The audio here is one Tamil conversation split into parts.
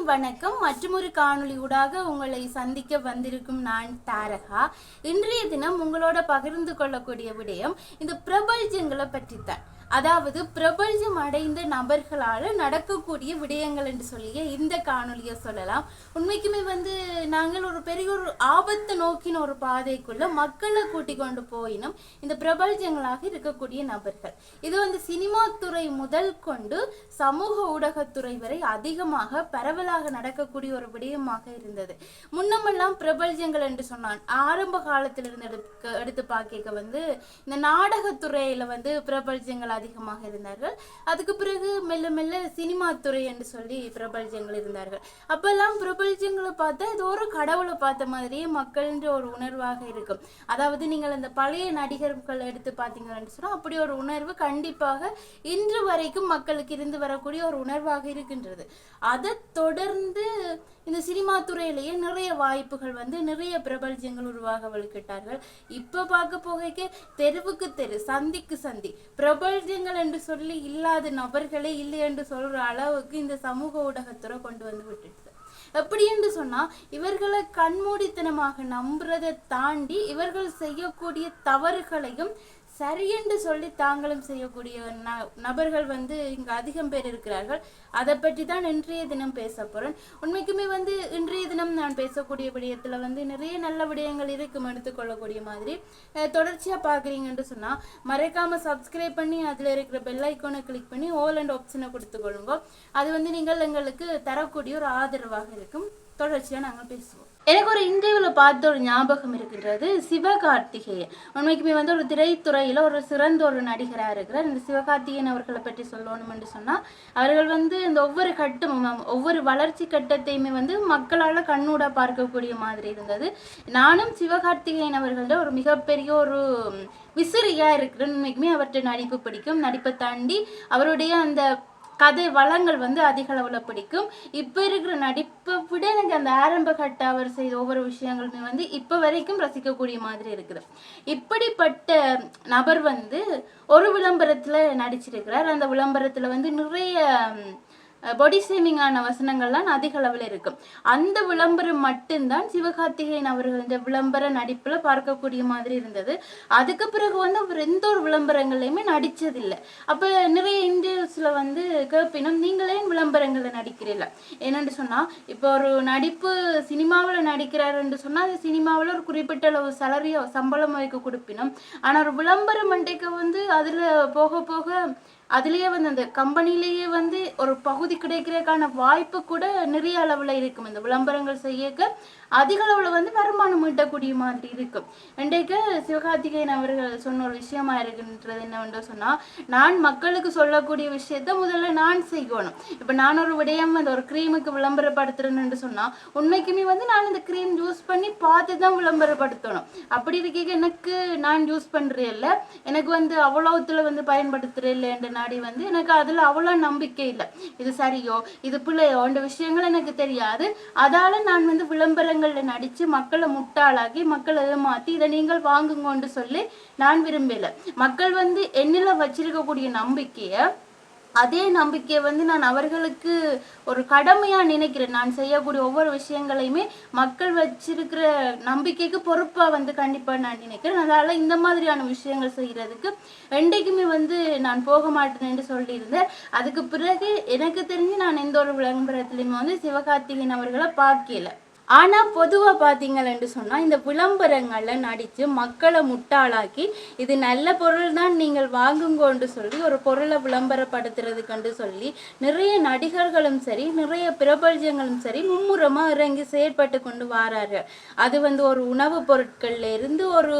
அனைவருக்கும் வணக்கம். மற்றொரு காணொளி ஊடாக உங்களை சந்திக்க வந்திருக்கும் நான் தாரகா. இன்றைய தினம் உங்களோட பகிர்ந்து கொள்ளக்கூடிய விடயம் இந்த பிரபஞ்சங்களை பற்றித்தான். அதாவது பிரபஞ்சம் அடைந்த நபர்களால் நடக்கக்கூடிய விடயங்கள் என்று சொல்லிய இந்த காணொலியை சொல்லலாம். உண்மைக்குமே வந்து நாங்கள் ஒரு பெரிய ஒரு ஆபத்தை நோக்கின ஒரு பாதைக்குள்ள மக்களை கூட்டி கொண்டு போயினும் இந்த பிரபஞ்சங்களாக இருக்கக்கூடிய நபர்கள். இது வந்து சினிமா துறை முதல் கொண்டு சமூக ஊடகத்துறை வரை அதிகமாக பரவலாக நடக்கக்கூடிய ஒரு விடயமாக இருந்தது. முன்னமெல்லாம் பிரபஞ்சங்கள் என்று சொன்னான் ஆரம்ப காலத்திலிருந்து எடுக்க எடுத்து பார்க்க வந்து இந்த நாடகத்துறையில வந்து பிரபஞ்சங்கள் அதிகமாக இருந்தார்கள். அதுக்கு பிறகு மெல்ல மெல்ல சினிமா துறை என்று சொல்லி பிரபல்ஜங்கள் இருந்தார்கள். அப்பெல்லாம் பிரபல்ஜங்களை பார்த்தா இது ஒரு கடவுளை பார்த்த மாதிரியே மக்கள்ன்ற ஒரு உணர்வாக இருக்கும். அதாவது நீங்கள் அந்த பழைய நடிகர்கள் எடுத்து பார்த்தீங்கன்னு சொன்னால் அப்படி ஒரு உணர்வு கண்டிப்பாக இன்று வரைக்கும் மக்களுக்கு இருந்து வரக்கூடிய ஒரு உணர்வாக இருக்கின்றது. அதை தொடர்ந்து இந்த சினிமா துறையிலேயே நிறைய வாய்ப்புகள் வந்து நிறைய பிரபல்ஜங்கள் உருவாக வலுக்கிட்டார்கள் இப்போ பார்க்க போகைக்கு தெருவுக்கு தெரு சந்திக்கு சந்தி பிரபஞ்சங்கள் என்று சொல்லி இல்லாத நபர்களே இல்லை என்று சொல்ற அளவுக்கு இந்த சமூக ஊடகத்துறை கொண்டு வந்து விட்டுட்டு. எப்படி என்று சொன்னா இவர்களை கண்மூடித்தனமாக நம்புறதை தாண்டி இவர்கள் செய்யக்கூடிய தவறுகளையும் சரியென்று சொல்லி தாங்களும் செய்யக்கூடிய ந- நபர்கள் வந்து இங்கு அதிகம் பேர் இருக்கிறார்கள். அதை பற்றி தான் இன்றைய தினம் பேச போறேன் உண்மைக்குமே வந்து இன்றைய தினம் நான் பேசக்கூடிய விடயத்துல வந்து நிறைய நல்ல விடயங்கள் இருக்கும் எடுத்துக்கொள்ளக்கூடிய மாதிரி. தொடர்ச்சியாக தொடர்ச்சியா பாக்குறீங்கன்னு சொன்னா மறக்காம சப்ஸ்கிரைப் பண்ணி அதுல இருக்கிற பெல் ஐக்கோனை கிளிக் பண்ணி ஓல் அண்ட் ஆப்ஷனை கொடுத்துக்கொள்ளுங்க அது வந்து நீங்கள் எங்களுக்கு தரக்கூடிய ஒரு ஆதரவாக இருக்கும். தொடர்ச்சியாக நாங்கள் பேசுவோம். எனக்கு ஒரு இன்டர்வியூவில் பார்த்த ஒரு ஞாபகம் இருக்கின்றது சிவகார்த்திகேயன். உண்மைக்குமே வந்து ஒரு திரைத்துறையில் ஒரு சிறந்த ஒரு நடிகராக இருக்கிறார். இந்த சிவகார்த்திகேயன் அவர்களை பற்றி சொல்லணும் என்று சொன்னால் அவர்கள் வந்து இந்த ஒவ்வொரு கட்டமும் ஒவ்வொரு வளர்ச்சி கட்டத்தையுமே வந்து மக்களால் கண்ணூட பார்க்கக்கூடிய மாதிரி இருந்தது. நானும் சிவகார்த்திகேயன் அவர்களோட ஒரு மிகப்பெரிய ஒரு விசிறியாக இருக்கிறேன். உண்மைக்குமே அவர்கிட்ட நடிப்பு பிடிக்கும். நடிப்பை தாண்டி அவருடைய அந்த கதை வளங்கள் வந்து அதிக அளவில் பிடிக்கும். இப்போ இருக்கிற நடிப்பை விட எனக்கு அந்த ஆரம்ப கட்ட அவர் செய்த ஒவ்வொரு விஷயங்களுமே வந்து இப்போ வரைக்கும் ரசிக்கக்கூடிய மாதிரி இருக்குது. இப்படிப்பட்ட நபர் வந்து ஒரு விளம்பரத்தில் நடிச்சிருக்கிறார். அந்த விளம்பரத்தில் வந்து நிறைய பொடி ஷேமிங்கான வசனங்கள்லாம் அதிக அளவில் இருக்கும் அந்த விளம்பரம் மட்டும்தான் சிவகார்த்திகேயன் அவர்கள் இந்த விளம்பர நடிப்புல பார்க்கக்கூடிய மாதிரி இருந்தது. அதுக்கு பிறகு வந்து அவர் எந்த ஒரு விளம்பரங்கள்லையுமே நடிச்சதில்லை. அப்ப நிறைய இன்டர்வியூஸ்ல வந்து கேப்பினும் நீங்களே விளம்பரங்கள்ல நடிக்கிறீல்ல என்னன்னு சொன்னா இப்போ ஒரு நடிப்பு சினிமாவில் நடிக்கிறாருன்னு சொன்னா அது சினிமாவில் ஒரு குறிப்பிட்ட அளவு சலரியோ சம்பளம் வைக்க கொடுப்பினும். ஆனா ஒரு விளம்பரம் மண்டைக்கு வந்து அதுல போக போக அதுலேயே வந்து அந்த கம்பெனிலேயே வந்து ஒரு பகுதி கிடைக்கிறதுக்கான வாய்ப்பு கூட நிறைய அளவில் இருக்கும். இந்த விளம்பரங்கள் செய்யக்க அதிக அளவில் வந்து வருமானம் ஈட்டக்கூடிய மாதிரி இருக்கும் இன்றைக்கு சிவகார்த்திகேயன் அவர்கள் சொன்ன ஒரு விஷயமா இருக்குன்றது என்னவென்று சொன்னால் நான் மக்களுக்கு சொல்லக்கூடிய விஷயத்த முதல்ல நான் செய்யணும் இப்போ நான் ஒரு விடயம் அந்த ஒரு க்ரீமுக்கு விளம்பரப்படுத்துறேன்னு சொன்னால் உண்மைக்குமே வந்து நான் இந்த க்ரீம் யூஸ் பண்ணி பார்த்து தான் விளம்பரப்படுத்தணும். அப்படி இருக்க எனக்கு நான் யூஸ் பண்ணுறேன் இல்லை எனக்கு வந்து அவ்வளோத்தில் வந்து பயன்படுத்துறேன் என்ற நாடி வந்து எனக்கு அதில் அவ்வளோ நம்பிக்கை இல்லை. இது சரியோ இது பிள்ளையோ என்ற விஷயங்கள் எனக்கு தெரியாது. அதால நான் வந்து விளம்பரங்கள்ல நடித்து மக்களை முட்டாளாகி மக்களை ஏமாற்றி இதை நீங்கள் வாங்குங்கன்னு சொல்லி நான் விரும்பலை. மக்கள் வந்து என்னில் வச்சிருக்கக்கூடிய நம்பிக்கையை அதே நம்பிக்கையை வந்து நான் அவர்களுக்கு ஒரு கடமையாக நினைக்கிறேன். நான் செய்யக்கூடிய ஒவ்வொரு விஷயங்களையுமே மக்கள் வச்சிருக்கிற நம்பிக்கைக்கு பொறுப்பாக வந்து கண்டிப்பாக நான் நினைக்கிறேன். அதனால் இந்த மாதிரியான விஷயங்கள் செய்கிறதுக்கு என்றைக்குமே வந்து நான் போக மாட்டேன்னு சொல்லியிருந்தேன். அதுக்கு பிறகு எனக்கு தெரிஞ்சு நான் எந்த ஒரு விளம்பரத்துலையுமே வந்து சிவகார்த்திகேயன் அவர்களை பார்க்கல. ஆனால் பொதுவாக பார்த்தீங்களேன்னு சொன்னால் இந்த விளம்பரங்களில் நடித்து மக்களை முட்டாளாக்கி இது நல்ல பொருள் தான் நீங்கள் வாங்குங்கோன்னு சொல்லி ஒரு பொருளை விளம்பரப்படுத்துறதுக்குன்னு சொல்லி நிறைய நடிகர்களும் சரி நிறைய பிரபஞ்சங்களும் சரி மும்முரமாக இறங்கி செயற்பட்டு கொண்டு வாரார்கள். அது வந்து ஒரு உணவுப் பொருட்கள்ல இருந்து ஒரு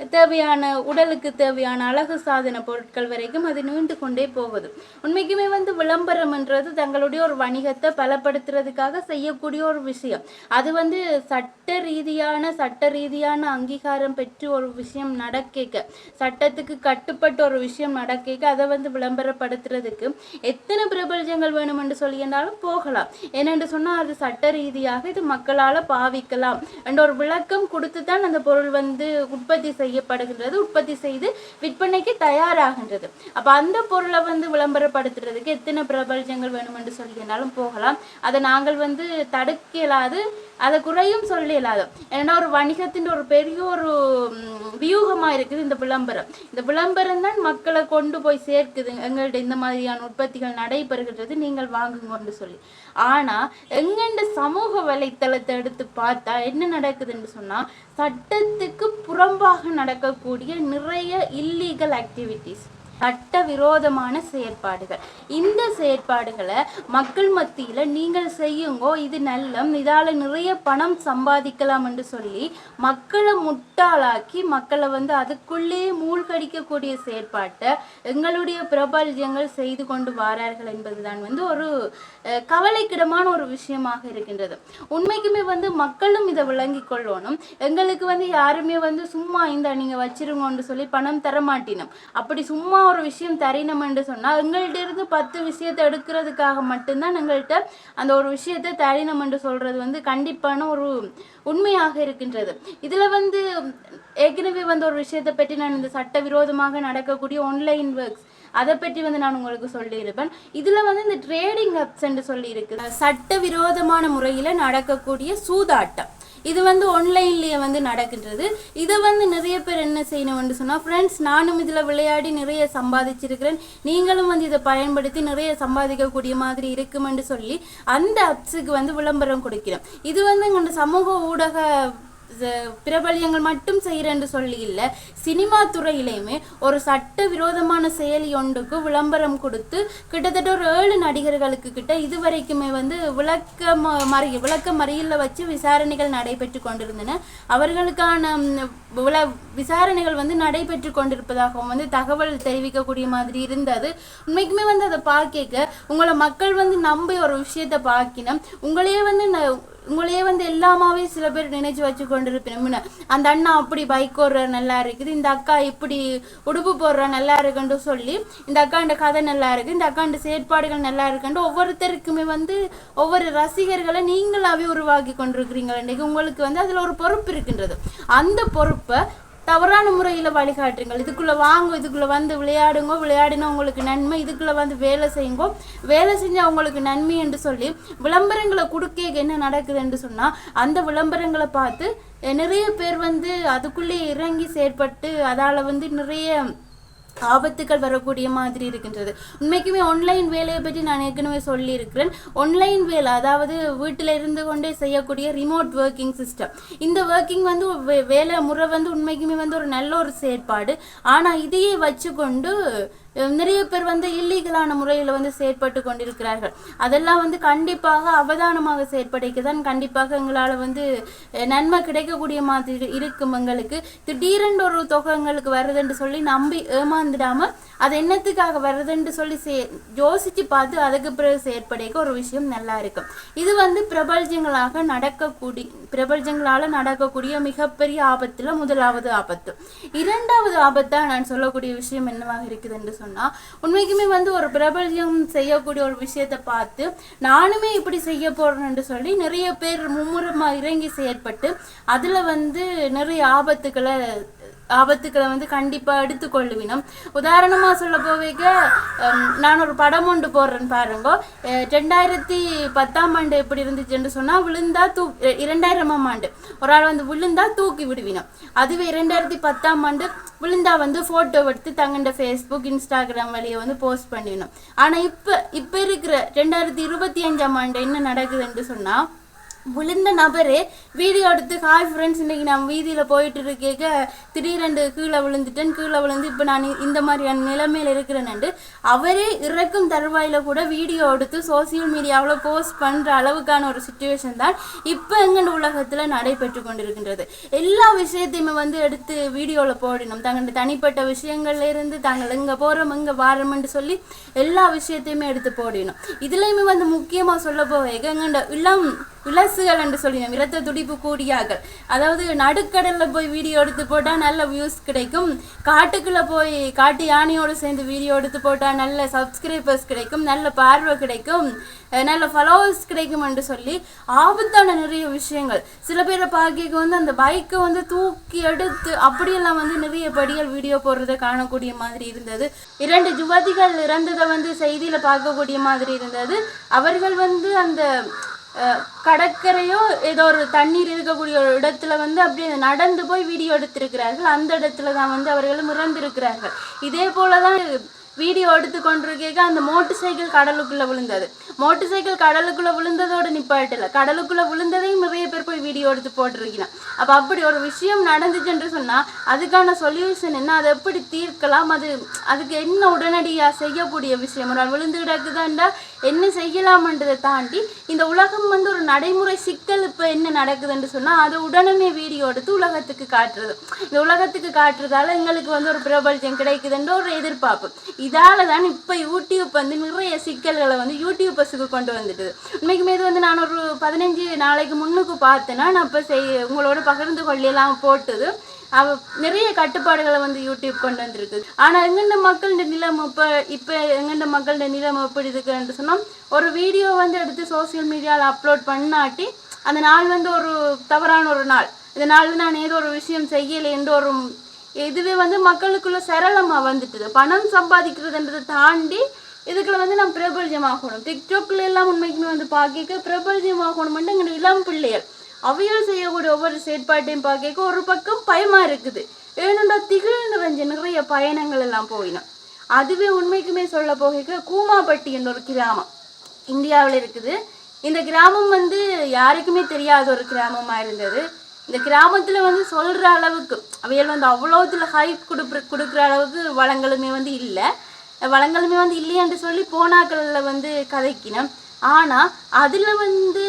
தேவையான உடலுக்கு தேவையான அழகு சாதன பொருட்கள் வரைக்கும் அது நீண்டு கொண்டே போகுது. உண்மைக்குமே வந்து விளம்பரம்ன்றது தங்களுடைய ஒரு வணிகத்தை பலப்படுத்துறதுக்காக செய்யக்கூடிய ஒரு விஷயம். அது வந்து சட்ட ரீதியான சட்ட ரீதியான அங்கீகாரம் பெற்று ஒரு விஷயம் நடக்க சட்டத்துக்கு கட்டுப்பட்ட ஒரு விஷயம் நடக்க அதை வந்து விளம்பரப்படுத்துறதுக்கு எத்தனை பிரபலஜங்கள் வேணுமென்று சொல்லியிருந்தாலும் போகலாம். ஏனென்று சொன்னால் அது சட்ட ரீதியாக இது மக்களால் பாவிக்கலாம். என்ற ஒரு விளக்கம் கொடுத்து தான் அந்த பொருள் வந்து உற்பத்தி செய்ய செய்யப்படுகின்றது உற்பத்தி செய்து விற்பனைக்கு தயாராகின்றது. அப்ப அந்த பொருளை வந்து விளம்பரப்படுத்துறதுக்கு எத்தனை பிரபலஜங்கள் வேணும் என்று சொல்லினாலும் போகலாம். அதை நாங்கள் வந்து தடுக்க இயலாது அதை குறையும் சொல்ல இயலாது ஏன்னா ஒரு வணிகத்தின் ஒரு பெரிய ஒரு வியூகமா இருக்குது இந்த விளம்பரம். இந்த விளம்பரம் தான் மக்களை கொண்டு போய் சேர்க்குது. எங்கள்ட்ட இந்த மாதிரியான உற்பத்திகள் நடைபெறுகின்றது நீங்கள் வாங்குங்கன்னு சொல்லி. ஆனா எங்கண்ட சமூக வலைத்தளத்தை எடுத்து பார்த்தா என்ன நடக்குதுன்னு சொன்னா சட்டத்துக்கு புறம்பாக நடக்கக்கூடிய நிறைய இல்லீகல் ஆக்டிவிட்டீஸ் சட்டவிரோதமான செயற்பாடுகள். இந்த செயற்பாடுகளை மக்கள் மத்தியில் நீங்கள் செய்யுங்கோ இது நல்லம் இதால் நிறைய பணம் சம்பாதிக்கலாம் என்று சொல்லி மக்களை முட்டாளாக்கி மக்களை வந்து அதுக்குள்ளே மூழ்கடிக்கக்கூடிய செயற்பாட்டை எங்களுடைய பிரபல்யங்கள் செய்து கொண்டு வாரார்கள் என்பதுதான் வந்து ஒரு கவலைக்கிடமான ஒரு விஷயமாக இருக்கின்றது. உண்மைக்குமே வந்து மக்களும் இதை விளங்கி கொள்ளணும். எங்களுக்கு வந்து யாருமே வந்து சும்மா இந்த நீங்க வச்சிருங்கன்னு சொல்லி பணம் தர மாட்டினோம். அப்படி சும்மா ஒரு விஷயம் தரணும் என்று சொன்னா எங்கள்கிட்ட இருந்து பத்து விஷயத்தை எடுக்கிறதுக்காக மட்டும்தான் எங்கள்கிட்ட அந்த ஒரு விஷயத்தை தரினம் என்று சொல்றது வந்து கண்டிப்பான ஒரு உண்மையாக இருக்கின்றது. இதுல வந்து ஏற்கனவே வந்து ஒரு விஷயத்தை பற்றி நான் இந்த சட்டவிரோதமாக நடக்கக்கூடிய ஆன்லைன் ஒர்க்ஸ் அதை பற்றி வந்து நான் உங்களுக்கு சொல்லியிருப்பேன். இதில் வந்து இந்த ட்ரேடிங் அப்ஸ் என்று சொல்லி இருக்கு சட்டவிரோதமான முறையில் நடக்கக்கூடிய சூதாட்டம். இது வந்து ஆன்லைன்லயே வந்து நடக்கின்றது. இதை வந்து நிறைய பேர் என்ன செய்யணும்னு சொன்னால் ஃப்ரெண்ட்ஸ் நானும் இதில் விளையாடி நிறைய சம்பாதிச்சிருக்கிறேன். நீங்களும் வந்து இதை பயன்படுத்தி நிறைய சம்பாதிக்கக்கூடிய மாதிரி இருக்குமென்று சொல்லி அந்த அப்ஸுக்கு வந்து விளம்பரம் கொடுக்கிறோம். இது வந்து எங்களோட சமூக ஊடக பிரபலியங்கள் மட்டும் செய்கிறேன் சொல்லி இல்லை சினிமா துறையிலையுமே ஒரு சட்ட விரோதமான செயலி ஒன்றுக்கு விளம்பரம் கொடுத்து கிட்டத்தட்ட ஒரு ஏழு நடிகர்களுக்கு கிட்ட இதுவரைக்குமே வந்து விளக்க ம- மறி விளக்க மறியலில் வச்சு விசாரணைகள் நடைபெற்று கொண்டிருந்தன. அவர்களுக்கான விள விசாரணைகள் வந்து நடைபெற்று கொண்டிருப்பதாகவும் வந்து தகவல் தெரிவிக்கக்கூடிய மாதிரி இருந்தது. உண்மைக்குமே வந்து அதை பார்க்க உங்களை மக்கள் வந்து நம்பி ஒரு விஷயத்தை பார்க்கினோம் உங்களையே வந்து ந- உங்களையே வந்து எல்லாமாவே சில பேர் நினைச்சு வச்சு கொண்டிருப்பேன் அந்த அண்ணா அப்படி பைக் ஓடுற நல்லா இருக்குது. இந்த அக்கா இப்படி உடுப்பு போடுற நல்லா இருக்குன்னு சொல்லி இந்த அக்காண்ட கதை நல்லா இருக்கு இந்த அக்காண்ட செயற்பாடுகள் நல்லா இருக்குன்னு ஒவ்வொருத்தருக்குமே வந்து ஒவ்வொரு ரசிகர்களை நீங்களாவே உருவாக்கி கொண்டிருக்கிறீங்க இன்னைக்கு உங்களுக்கு வந்து அதுல ஒரு பொறுப்பு இருக்கின்றது. அந்த பொறுப்பை தவறான முறையில் வழிகாட்டுங்கள். இதுக்குள்ளே வாங்க இதுக்குள்ளே வந்து விளையாடுங்க விளையாடினா உங்களுக்கு நன்மை இதுக்குள்ளே வந்து வேலை செய்யுங்க. வேலை செஞ்சால் உங்களுக்கு நன்மை என்று சொல்லி விளம்பரங்களை கொடுக்க என்ன நடக்குதுன்னு சொன்னால் அந்த விளம்பரங்களை பார்த்து நிறைய பேர் வந்து அதுக்குள்ளே இறங்கி செயற்பட்டு அதால் வந்து நிறைய ஆபத்துக்கள் வரக்கூடிய மாதிரி இருக்கின்றது. உண்மைக்குமே ஆன்லைன் வேலையை பற்றி நான் ஏற்கனவே சொல்லியிருக்கிறேன். ஆன்லைன் வேலை அதாவது வீட்டில் இருந்து கொண்டே செய்யக்கூடிய ரிமோட் ஒர்க்கிங் சிஸ்டம் இந்த ஒர்க்கிங் வந்து வே- வேலை முறை வந்து உண்மைக்குமே வந்து ஒரு நல்ல ஒரு செயற்பாடு. ஆனால் இதையே வச்சுக்கொண்டு நிறைய பேர் வந்து இல்லீகலான முறையில் வந்து செயற்பட்டு கொண்டிருக்கிறார்கள். அதெல்லாம் வந்து கண்டிப்பாக அவதானமாக செயற்படைக்க தான் கண்டிப்பாக எங்களால் வந்து நன்மை கிடைக்கக்கூடிய மாதிரி இருக்கும் எங்களுக்கு. திடீரென்று ஒரு தொகை எங்களுக்கு வருதுன்னு சொல்லி நம்பி ஏமாந்துடாம அது என்னத்துக்காக வருதுன்னு சொல்லி சே யோசிச்சு பார்த்து அதுக்கு பிறகு செயற்படைக்க ஒரு விஷயம் நல்லா இருக்கும். இது வந்து பிரபல்ஜங்களாக நடக்கக்கூடிய பிரபஞ்சங்களால் நடக்கக்கூடிய மிகப்பெரிய ஆபத்தில் முதலாவது ஆபத்து. இரண்டாவது ஆபத்தாக நான் சொல்லக்கூடிய விஷயம் என்னவாக இருக்குது என்று சொன்னால் உண்மைக்குமே வந்து ஒரு பிரபல்யம் செய்யக்கூடிய ஒரு விஷயத்தை பார்த்து நானுமே இப்படி செய்ய போறேன்னு சொல்லி நிறைய பேர் மும்முரமாக இறங்கி செயற்பட்டு அதில் வந்து நிறைய ஆபத்துக்களை ஆபத்துக்களை வந்து கண்டிப்பா எடுத்துக்கொள்ளுவினோம். உதாரணமா சொல்ல போவேக்க நான் ஒரு படம் ஒன்று போடுறேன்னு பாருங்க. ரெண்டாயிரத்தி பத்தாம் ஆண்டு எப்படி இருந்துச்சுன்னு சொன்னா விழுந்தா தூ இரண்டாயிரமாம் ஆண்டு. ஒரு ஆள் வந்து விழுந்தா தூக்கி விடுவினோம். அதுவே இரண்டாயிரத்தி பத்தாம் ஆண்டு விழுந்தா வந்து போட்டோ எடுத்து தங்கண்ட ஃபேஸ்புக் இன்ஸ்டாகிராம் வழியை வந்து போஸ்ட் பண்ணிடணும் ஆனா இப்ப இப்ப இருக்கிற ரெண்டாயிரத்தி இருபத்தி அஞ்சாம் ஆண்டு என்ன நடக்குதுன்னு சொன்னா விழுந்த நபரே வீடியோ எடுத்து ஹாய் ஃப்ரெண்ட்ஸ் இன்றைக்கி நான் வீதியில் போயிட்டு இருக்கேக்க திடீரெண்டு கீழே விழுந்துட்டேன். கீழே விழுந்து இப்போ நான் இந்த மாதிரியான நிலைமையில் இருக்கிறேன்னு அவரே இறக்கும் தருவாயில கூட வீடியோ எடுத்து சோசியல் மீடியாவில் போஸ்ட் பண்ணுற அளவுக்கான ஒரு சுச்சுவேஷன் தான் இப்போ எங்கள் உலகத்தில் நடைபெற்று கொண்டிருக்கின்றது. எல்லா விஷயத்தையுமே வந்து எடுத்து வீடியோவில் போடணும். தங்களோட தனிப்பட்ட விஷயங்கள்லேருந்து தாங்கள் எங்கே போகிறோம் எங்கே வாரோம்னு சொல்லி எல்லா விஷயத்தையுமே எடுத்து போடணும். இதுலேயுமே வந்து முக்கியமாக சொல்ல போக எங்களோட இளம் விலசுகள் என்று சொல்லினோம் இரத்த துடிப்பு கூடியார்கள். அதாவது நடுக்கடலில் போய் வீடியோ எடுத்து போட்டால் நல்ல வியூஸ் கிடைக்கும். காட்டுக்குள்ளே போய் காட்டு யானையோடு சேர்ந்து வீடியோ எடுத்து போட்டால் நல்ல சப்ஸ்கிரைபர்ஸ் கிடைக்கும். நல்ல பார்வை கிடைக்கும். நல்ல ஃபாலோவர்ஸ் கிடைக்கும் என்று சொல்லி ஆபத்தான நிறைய விஷயங்கள். சில பேரை பார்க்க வந்து அந்த பைக்கை வந்து தூக்கி எடுத்து அப்படியெல்லாம் வந்து நிறைய படிகள் வீடியோ போடுறதை காணக்கூடிய மாதிரி இருந்தது. இரண்டு யுவதிகள் இறந்ததை வந்து செய்தியில் பார்க்கக்கூடிய மாதிரி இருந்தது. அவர்கள் வந்து அந்த கடற்கரையோ ஏதோ ஒரு தண்ணீர் இருக்கக்கூடிய ஒரு இடத்துல வந்து அப்படியே நடந்து போய் வீடியோ எடுத்திருக்கிறார்கள். அந்த இடத்துல தான் வந்து அவர்கள் இறந்திருக்கிறார்கள் இதே போல தான் வீடியோ எடுத்து கொண்டிருக்க அந்த மோட்டர் சைக்கிள் கடலுக்குள்ள விழுந்தது. மோட்டர் சைக்கிள் கடலுக்குள்ள விழுந்ததோட நிப்பாட்டில். கடலுக்குள்ள விழுந்ததையும் நிறைய பேர் போய் வீடியோ எடுத்து போட்டிருக்கிறான் அப்ப அப்படி ஒரு விஷயம் நடந்துச்சுன்னு சொன்னா அதுக்கான சொல்யூஷன் என்ன? அதை எப்படி தீர்க்கலாம்? அது அதுக்கு என்ன உடனடியா செய்யக்கூடிய விஷயம்? ஒரு விழுந்து கிடக்குதாண்டா என்ன செய்யலாம்ன்றதை தாண்டி இந்த உலகம் வந்து ஒரு நடைமுறை சிக்கல் இப்ப என்ன நடக்குதுன்னு சொன்னா அதை உடனே வீடியோ எடுத்து உலகத்துக்கு காட்டுறது. இந்த உலகத்துக்கு காட்டுறதால எங்களுக்கு வந்து ஒரு பிரபல்யம் கிடைக்குதுன்ற ஒரு எதிர்பார்ப்பு. இதால தான் இப்ப யூடியூப் வந்து நிறைய சிக்கல்களை வந்து யூடியூபர்ஸுக்கு கொண்டு வந்துட்டுது. உண்மைக்குமே இது வந்து நான் ஒரு பதினஞ்சு நாளைக்கு முன்னுக்கு பார்த்தேன்னா நான் இப்போ செய் உங்களோட பகிர்ந்து கொள்ளையெல்லாம் போட்டது. அவ நிறைய கட்டுப்பாடுகளை வந்து யூடியூப் கொண்டு வந்திருக்கு. ஆனா எங்கெண்ட மக்களோட நிலம் இப்போ இப்போ எங்கெண்ட மக்களோட நிலம் எப்படி இருக்குன்னு சொன்னா ஒரு வீடியோ வந்து எடுத்து சோஷியல் மீடியாவில் அப்லோட் பண்ணாட்டி அந்த நாள் வந்து ஒரு தவறான ஒரு நாள். இந்த நாள் நான் ஏதோ ஒரு விஷயம் செய்யலை என்று ஒரு இதுவே வந்து மக்களுக்குள்ள சரளமாக வந்துட்டுது. பணம் சம்பாதிக்கிறதுன்றதை தாண்டி இதுக்குள்ள வந்து நம்ம பிரபல்யமாகணும். டிக்டாக்ல எல்லாம் உண்மைக்குமே வந்து பார்க்க பிரபல்யமாகணும்னு எங்களோட இளம் பிள்ளைகள். அவையல் செய்யக்கூடிய ஒவ்வொரு செயற்பாட்டையும் பார்க்க ஒரு பக்கம் பயமா இருக்குது. ஏனென்றா திகழ் நிறைஞ்ச நிறைய பயணங்கள் எல்லாம் போயினோம். அதுவே உண்மைக்குமே சொல்ல போக கூமாப்பட்டி என்ற ஒரு கிராமம். இந்தியாவில் இருக்குது. இந்த கிராமம் வந்து யாருக்குமே தெரியாத ஒரு கிராமமாக இருந்தது. இந்த கிராமத்தில் வந்து சொல்கிற அளவுக்கு அவையல் வந்து அவ்வளோத்துல ஹைப் கொடுக்குற கொடுக்குற அளவுக்கு வளங்களுமே வந்து இல்லை. வளங்களுமே வந்து இல்லையென்று சொல்லி போனாக்களில் வந்து கதைக்கினோம். ஆனால் அதில் வந்து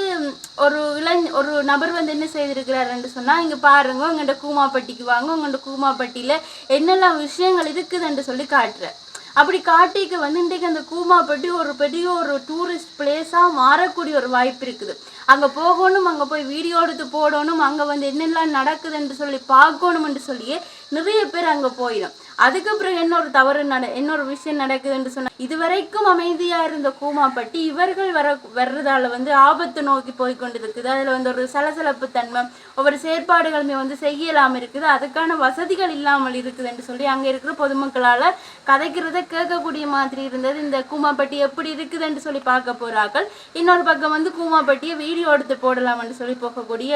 ஒரு இளைஞ ஒரு நபர் வந்து என்ன செய்திருக்கிறாருன்னு சொன்னால் இங்கே பாருங்க உங்கள்கிட்ட கூமாப்பட்டிக்கு வாங்க உங்கள்கிட்ட கூமாப்பட்டியில் என்னெல்லாம் விஷயங்கள் இருக்குதுன்னு சொல்லி காட்டுறேன் அப்படி காட்டிக்கு வந்து இன்றைக்கு அந்த கூமாப்பட்டி ஒரு பெரிய ஒரு டூரிஸ்ட் பிளேஸாக மாறக்கூடிய ஒரு வாய்ப்பு இருக்குது. அங்கே போகணும் அங்கே போய் வீடியோ எடுத்து போடணும் அங்கே வந்து என்னெல்லாம் நடக்குதுன்னு சொல்லி பார்க்கணும்னு சொல்லியே நிறைய பேர் அங்கே போயிடும். அதுக்கப்புறம் என்ன ஒரு தவறு நட என்ன ஒரு விஷயம் நடக்குதுன்னு சொன்னா இதுவரைக்கும் அமைதியா இருந்த கூமாப்பட்டி இவர்கள் வர வர்றதால வந்து ஆபத்து நோக்கி போய் கொண்டிருக்குது. அதுல வந்து ஒரு சலசலப்பு தன்மை ஒவ்வொரு செயற்பாடுகளுமே வந்து செய்யலாம் இருக்குது. அதுக்கான வசதிகள் இல்லாமல் இருக்குதுன்னு சொல்லி அங்க இருக்கிற பொதுமக்களால கதைக்கிறத கேட்கக்கூடிய மாதிரி இருந்தது. இந்த கூமாப்பட்டி எப்படி இருக்குதுன்னு சொல்லி பார்க்க போறார்கள். இன்னொரு பக்கம் வந்து கூமாப்பட்டியை வீடியோ எடுத்து போடலாம்னு சொல்லி போகக்கூடிய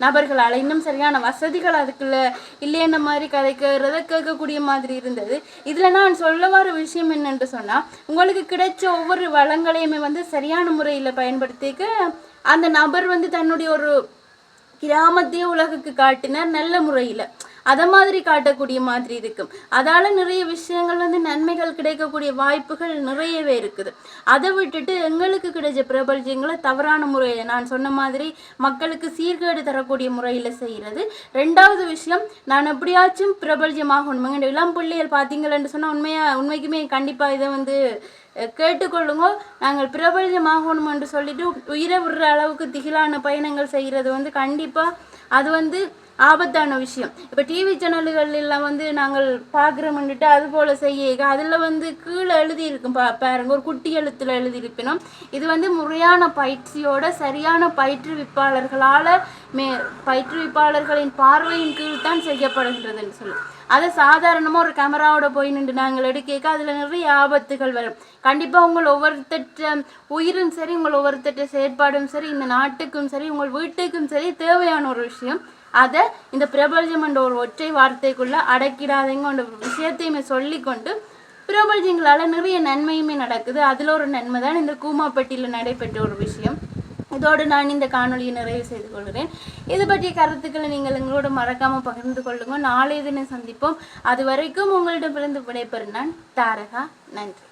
நபர்களால் இன்னும் சரியான வசதிகள் அதுக்குள்ள இல்லைன்ற மாதிரி கதைக்கிறத கேட்கக்கூடிய மாதிரி இருந்தது. இதுல நான் சொல்ல வர விஷயம் என்னென்று சொன்னா உங்களுக்கு கிடைச்ச ஒவ்வொரு வளங்களையுமே வந்து சரியான முறையில பயன்படுத்திக்க அந்த நபர் வந்து தன்னுடைய ஒரு கிராமத்தையே உலகுக்கு காட்டினார் நல்ல முறையில. அதை மாதிரி காட்டக்கூடிய மாதிரி இருக்கும் அதால நிறைய விஷயங்கள் வந்து நன்மைகள் கிடைக்கக்கூடிய வாய்ப்புகள் நிறையவே இருக்குது. அதை விட்டுட்டு எங்களுக்கு கிடைச்ச பிரபல்யங்களை தவறான முறையில் நான் சொன்ன மாதிரி மக்களுக்கு சீர்கேடு தரக்கூடிய முறையில் செய்கிறது ரெண்டாவது விஷயம் நான் எப்படியாச்சும் பிரபல்யமாகணும் எங்க இளம் பிள்ளைகள் பார்த்தீங்களேன்னு சொன்னால் உண்மையாக உண்மைக்குமே கண்டிப்பாக இதை வந்து கேட்டுக்கொள்ளுங்க. நாங்கள் பிரபல்யமாகணும் என்று சொல்லிட்டு உயிரை விடுற அளவுக்கு திகிலான பயணங்கள் செய்கிறது வந்து கண்டிப்பாக அது வந்து ஆபத்தான விஷயம். இப்போ டிவி சேனல்கள் எல்லாம் வந்து நாங்கள் பார்க்குறோம்னுட்டு அது போல செய்ய அதில் வந்து கீழே எழுதியிருக்கும் பா பாருங்க ஒரு குட்டி எழுத்துல எழுதியிருப்பினோம் இது வந்து முறையான பயிற்சியோட சரியான பயிற்றுவிப்பாளர்களால் மே பயிற்றுவிப்பாளர்களின் பார்வையின் கீழ் தான் செய்யப்படுகின்றதுன்னு சொல்லி. அதை சாதாரணமாக ஒரு கேமராவோட போய் நின்று நாங்கள் எடுக்க அதில் நிறைய ஆபத்துகள் வரும். கண்டிப்பாக உங்கள் ஒவ்வொருத்தட்ட உயிரும் சரி உங்கள் ஒவ்வொருத்தட்ட செயற்பாடும் சரி இந்த நாட்டுக்கும் சரி உங்கள் வீட்டுக்கும் சரி தேவையான ஒரு விஷயம். அதை இந்த பிரபஞ்சம் என்ற ஒரு ஒற்றை வார்த்தைக்குள்ள அடக்கிடாதீங்க. ஒரு விஷயத்தையுமே சொல்லிக்கொண்டு பிரபல்யங்களால் நிறைய நன்மையுமே நடக்குது. அதில் ஒரு நன்மை தான் இந்த கூமாப்பட்டியில் நடைபெற்ற ஒரு விஷயம். இதோடு நான் இந்த காணொலியை நிறைவு செய்து கொள்கிறேன். இது பற்றிய கருத்துக்களை நீங்கள் எங்களோட மறக்காமல் பகிர்ந்து கொள்ளுங்கள் நாளைய தினம் சந்திப்போம். அது வரைக்கும் உங்களிடமிருந்து விடைபெறும் நான் தாரகா. நன்றி.